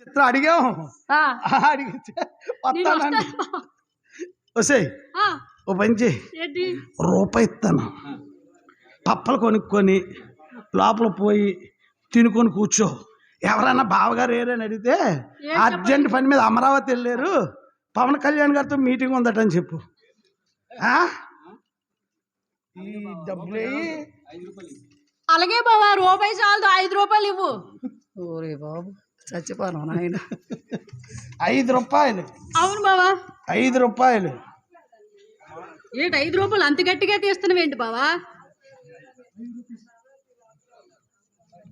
చిత్రం అడిగాం. అడిగితే. వసే ఓ పని చేయి. ఏంటి? రూపాయి ఇస్తాను. పప్పలు కొనుక్కొని లోపల పోయి తినుకొని కూర్చో. ఎవరైనా బావగారు ఏరని అడిగితే అర్జెంట్ పని మీద అమరావతి వెళ్ళారు. పవన్ కళ్యాణ్ గారితో మీటింగ్ చెప్పు? ఈ డబ్బులు ఎయ్యి. అలాగే బావా రూపాయి చాలదు ఐదు రూపాయలు ఇవ్వు. ఓరే బాబు. చచ్చిపోను నాయన. ఐదు రూపాయలు. అవును బావా. ఐదు రూపాయలు. ఏంటి ఐదు రూపాయలు అంత గట్టిగా తీస్తున్నావు ఏంటి బావా?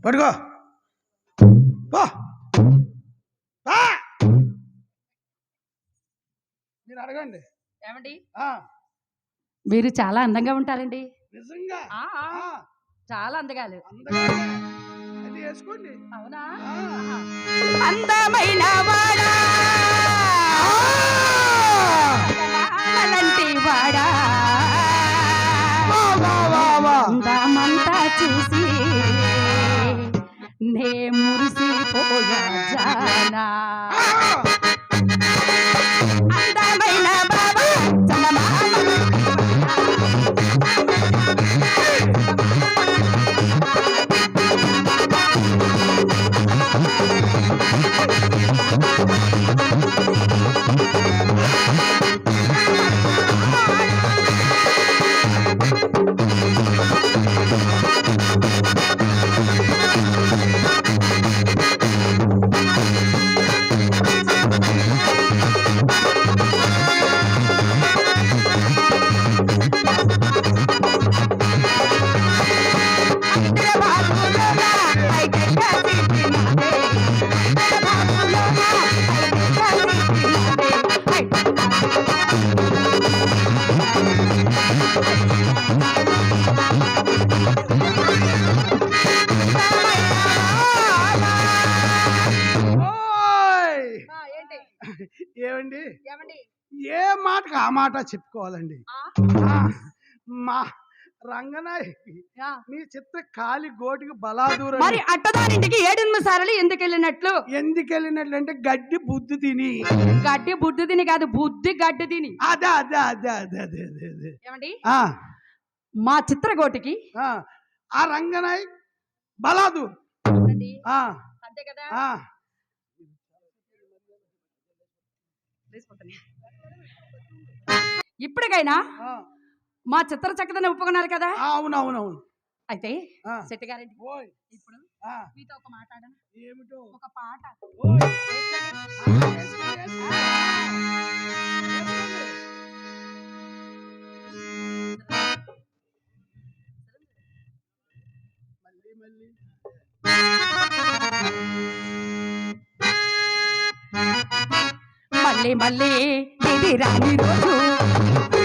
పడుకో. పో. పా. మీరు అడగండి. ఏమండి? ఆ, మీరు చాలా అందంగా ఉంటారండి. నిజంగా? ఆ, ఆ, ఆ, చాలా అందగాలు. అందగానే. అది వేసుకోండి. అవునా. అందమైన వాడా? మాటకు ఆ మాట చెప్పుకోవాలండి. మా రంగనాయకి. నీ చిత్ర కాలి గోటికి బలాదూరం మరి అట్టదారింటికి ఏడెనిమిది సార్లు ఎందుకు వెళ్ళినట్లు ఎందుకు వెళ్ళినట్లంటే గడ్డి బుద్ధి తిని. గడ్డి బుద్ధి తిని కాదు బుద్ధి గడ్డి తిని. అదే అదే అదే అదే అదే అదే అదే. ఏమండి? ఆ, మా చిత్రగోటికి ఆ, ఆ రంగనాయ్ బలాదూర్. ఆ, అంతే కదా? ఇప్పటికైనా మా చిత్ర చక్కదని ఒప్పుకున్నారు కదా? అవునవునవును. అయితే. శెట్టి ఓయ్. ఇప్పుడు మీతో ఒక మాట్లాడను ఏమిటో? ఒక పాట. మళ్ళీ మళ్ళీ మళ్ళీ మళ్ళీ ఇది రాని రోజు. Thank you.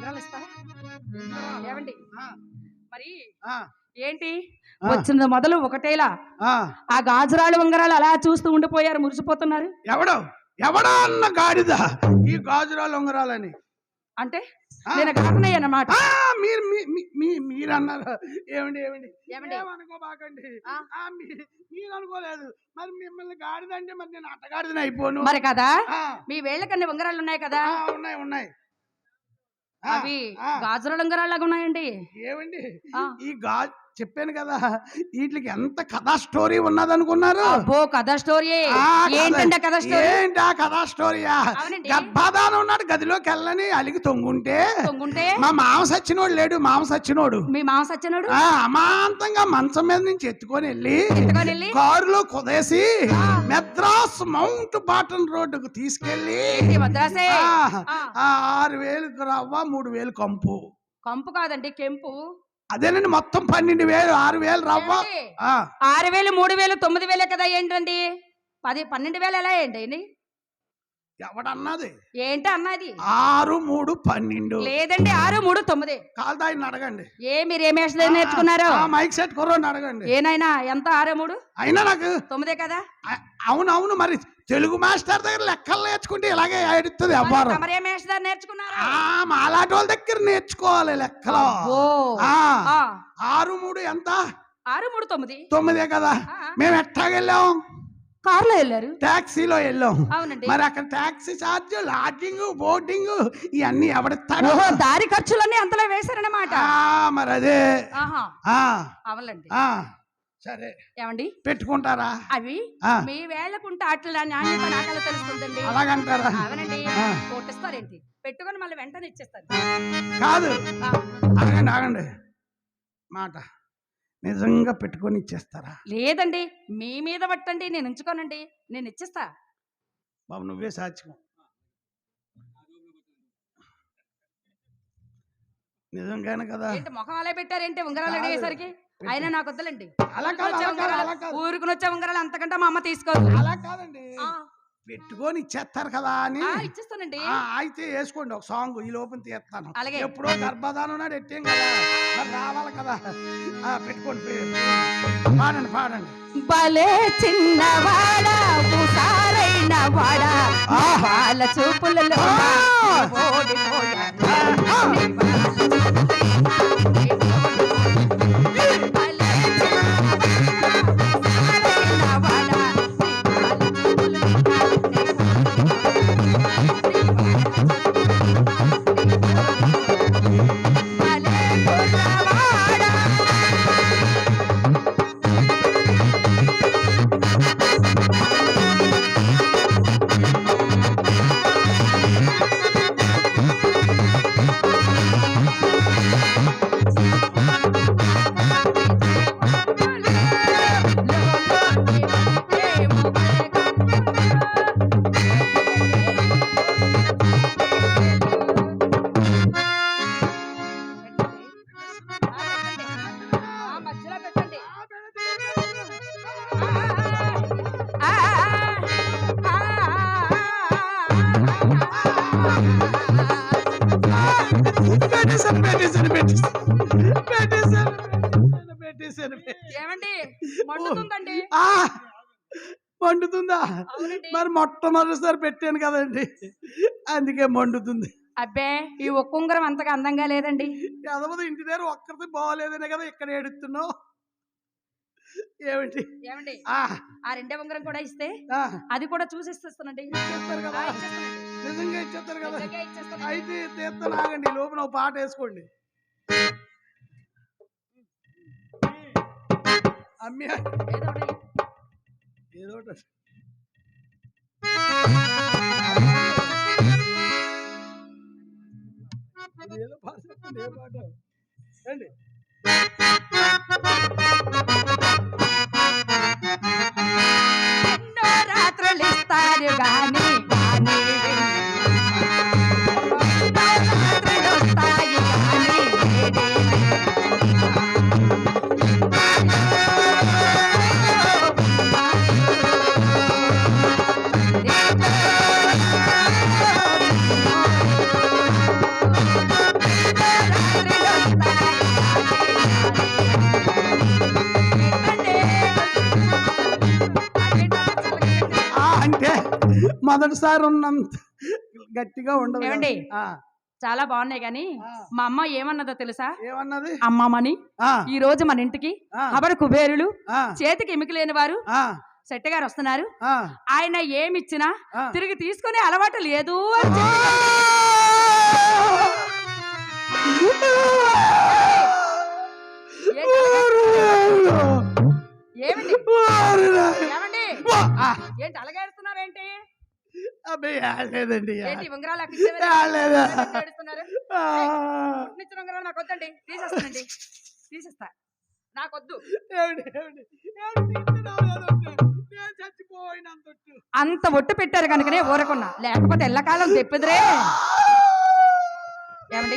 ఉంగరాలు ఇస్తారా ఏమండి మరి ఏంటి. వచ్చింది మొదలు ఒకటేలా. ఆ. గాజురాలు ఉంగరాలు అలా చూస్తూ ఉండిపోయారు మురిసిపోతున్నారు. ఎవడు? ఎవడా అన్న గాడిద ఈ గాజురాలు ఉంగరాలని? అంటే ఆ? నేను ఆ, మీరు మీరు అన్నారు ఏమండి ఏమండి? ఏమండి? ఏమనుకోబాకండి. మీరు అనుకోలేదు మరి మిమ్మల్ని గాడిద అంటే మరి నేను అట్టగాడిదని అయిపోను మరి కదా? మీ వేళ్ళకన్ని ఉంగరాలు ఉన్నాయి కదా? ఉన్నాయి ఉన్నాయి. అవి గాజుల ఉంగరాలు లాగా ఉన్నాయండి ఏమండి. ఈ గా చెప్పాను కదా వీటికి ఎంత కథా స్టోరీ ఉన్నదనుకున్నారు? అబ్బో కథ స్టోరీ ఆ, కథ- ఏంటంటే కథ స్టోరీ? ఏంటి ఆ కథా స్టోరీయా. గర్భాధానం ఉన్నాడు గదిలోకి వెళ్ళని అలిగి తొంగుంటే తొంగుంటే? మా మామ సచ్చినోడు లేడు మామ సచ్చినోడు. మీ మామ సచ్చినాడు? అమాంతంగా మంచం మీద నుంచి ఎత్తుకొని వెళ్ళి కారులో కుదేసి మెద్రాస్ మౌంట్ బాటన్ రోడ్డుకు. ఆ, ఆరు వేలు రవ్వ మూడు వేలు కంపు. కంపు కాదండి కెంపు. అదేనండి మొత్తం పన్నెండు వేలు ఆరు వేలు రవ్వ. ఆరు వేలు మూడు వేలు తొమ్మిది వేలే కదా ఏంటండి? పది పన్నెండు వేలు ఎలా ఏంటి ఎవడన్నది? ఏంటి అన్నది? ఆరు మూడు పన్నెండు. లేదండి ఆరు మూడు తొమ్మిది. కాల్దాయిని అడగండి ఏ మీరు ఏ మేష నేర్చుకున్నారు? ఆ మైక్ సెట్ కుర్రోని అడగండి ఏనాయనా ఎంత? ఆరు మూడు? అయినా నాకు తొమ్మిదే కదా? అ- అవును అవును మరి తెలుగు మాస్టర్ దగ్గర లెక్కలు నేర్చుకుంటే ఇలాగే ఏడుస్తుంది ఎవ్వరు మరి ఏ మేష నేర్చుకున్నారు? ఆ మాలాటి వాళ్ళ దగ్గర నేర్చుకోవాలి లెక్కలో. ఆరు మూడు ఎంత? ఆరు మూడు తొమ్మిది. తొమ్మిదే కదా. మేము ఎట్టాగెళ్ళాం కారులో వెళ్ళారు. టాక్సీలో వెళ్ళాం. మరి అక్కడ టాక్సీ ఛార్జ్ లాడ్జింగ్ బోర్డింగ్ ఇవన్నీ ఎవడిస్తాడు? దారి ఖర్చులన్నీ అంతలో వేశారన్నమాట. ఆ, మరి అదే. అవునండి ఆ, సరే. ఏమండి? పెట్టుకుంటారా? అవి. మీ వేళ్ళకుంటే అట్ల నాణ్యత తెలుస్తుందండి. అలాగంటారా? అవునండి. కోటిస్తారేంటి పెట్టుకొని మళ్ళీ వెంటనే ఇచ్చేస్తారు. కాదు. ఆగండి ఆగండి. మాట నిజంగా పెట్టుకొని ఇచ్చేస్తారా? లేదండి. మీ మీద పట్టండి. నేను ఉంచుకోనండి. నేను ఇచ్చేస్తా. బాబు నువ్వే సాక్ష్యం నిజంగానే కదా? ఏంటి ముఖం అలా పెట్టారేంటి ఉంగరాలు. అడిగేసరికి? అయినా నాకు వద్దలండి అలా ఊరుకుని వచ్చే ఉంగరాలు అంతకంటే మా అమ్మ తీసుకోదు. అలా కాదండి. పెట్టుకొని ఇచ్చేస్తారు కదా అని. ఇచ్చేస్తానండి. ఆ, అయితే వేసుకోండి ఒక సాంగ్ ఈ లోపల తీస్తాను. అలాగే. ఎప్పుడో గర్భధానం నాడు ఎట్టాం కదా? మరి రావాలి కదా? ఆ, పెట్టుకోండి పాడండి పాడండి. భలే చిన్నవాడ వాడ చూపులలో పెట్టేశాను పెట్టేశాను పెట్టేశాను పెట్టేశాను పెట్టేశాను పెట్టేశాను ఏమండి? మండుతుందండి. ఆ, మండుతుందా? అవునండి. మరి మొట్టమొదటిసారి పెట్టాను కదండి. అందుకే మండుతుంది. అబ్బే ఈ ఒక్క ఉంగరం అంతగా అందంగా లేదండి. ఎదవది ఇంటి దగ్గర ఒక్కరిది బాగోలేదనే కదా ఇక్కడ ఏడుస్తున్నావు. ఏమిటి ఏమండి? ఆ, ఆ రెండే ఉంగరం కూడా ఇస్తే ఆ, అది కూడా చూసి ఇస్తానండి ఇచ్చేస్తారు కదా. నిజంగా ఇచ్చేస్తారు కదా. అయితే తీస్తాను ఆగండి లోపల ఒక పాట వేసుకోండి. అమ్మి ఏదో ఒకటి. ఇది ఏదో పాట చెప్పండి, ఏ పాట. రండి ఎన్నో రాత్రులు ఇస్తారు గాని మొదటిసారి ఉన్నంత గట్టిగా ఉండదు కదా. ఏమండి? ఆ, చాలా బాగున్నాయి కానీ. మా అమ్మ ఏమన్నదో తెలుసా? ఏమన్నది? అమ్మమ్మని. ఈ రోజు మన ఇంటికి అవరు కుబేరులు చేతికి ఎమికి లేని వారు శెట్టి గారు వస్తున్నారు. ఆయన ఏమిచ్చినా. తిరిగి తీసుకునే అలవాటు లేదు అని అలాగే- ఏమండి? ఏంటి అలగేస్తున్నారేంటి ఉంగరాలు ఉంగరాలు నాకు వద్దండి. తీసేస్తానండి. తీసేస్తా. నాకొద్దు. చచ్చిపోయినంతొట్టు. అంత ఒట్టు పెట్టారు కనుకనే ఊరకున్నా. లేకపోతే ఎల్లకాలం తెప్పుదురే ఏమండి?